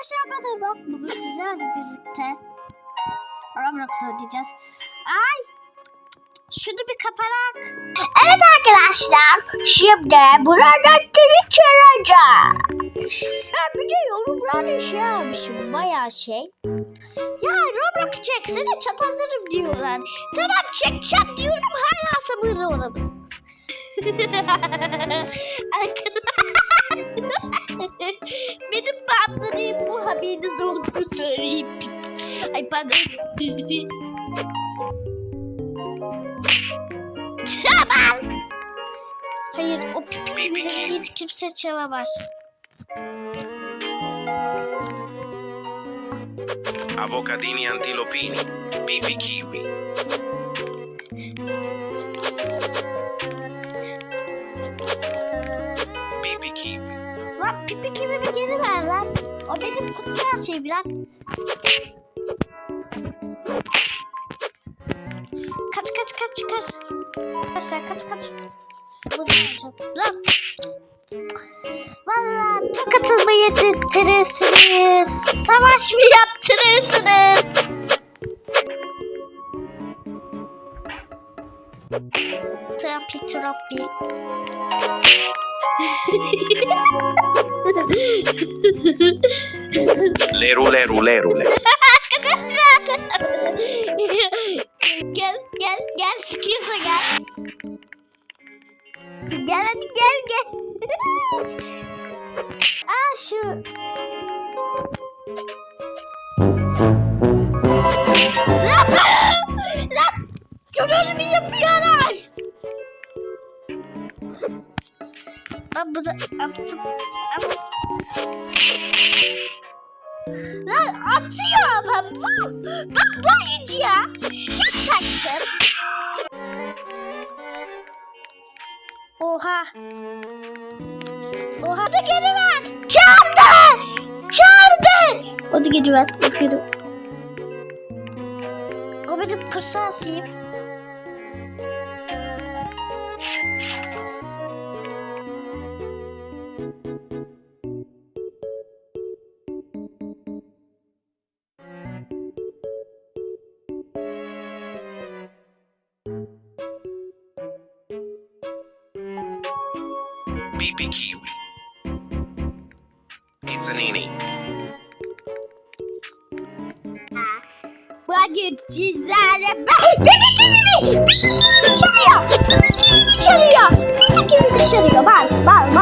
Arkadaşlar ben bak bugün sizlerle birlikte Roblox oynayacağız. Ay şunu bir kaparak. Evet arkadaşlar şimdi burada deli çalacağım. Ben bir de yorumlarda şey almışım bayağı şey. Ya Roblox çeksene çatallarım diyorlar. Tamam çekeceğim diyorum hala sabırlı olamadınız. Benim bandırayım bu haberiniz olsun söyleyeyim. Ay pardon. tamam. Hayır o pipileri hiç kimse çalamaz. Avocadini antilopini, pipi kiwi. Pipi kiwi. Lan pipi kimi bir geri ver lan. O benim kutsal şeyim lan. Kaç kaç kaç kaç. Arkadaşlar kaç kaç. Bunu alacağım. Lan. Valla çok atılma yedirirsiniz. Savaş mı yaptırırsınız? Trampi trampi. Lerule rule gel gel gel sıkıyorsa gel. Gel hadi gel gel. Aa şu. Lan! Lan! Şunu bir yapıyorlar. Ben bunu attım. Lan atıyor ama bu. Bak bu ya. Çok taktım. Oha. Oha da geri ver. Çaldı. Çaldı. O da geri ver. O geri ver. O benim kırsasıyım. It's Kiwi, Pizzanini, Bagetçi Zerre Bebek gibi mi? Bebek gibi mi çalıyor? Bebek gibi mi çalıyor? Bebek kiwi, mi çalıyor? Bak bak.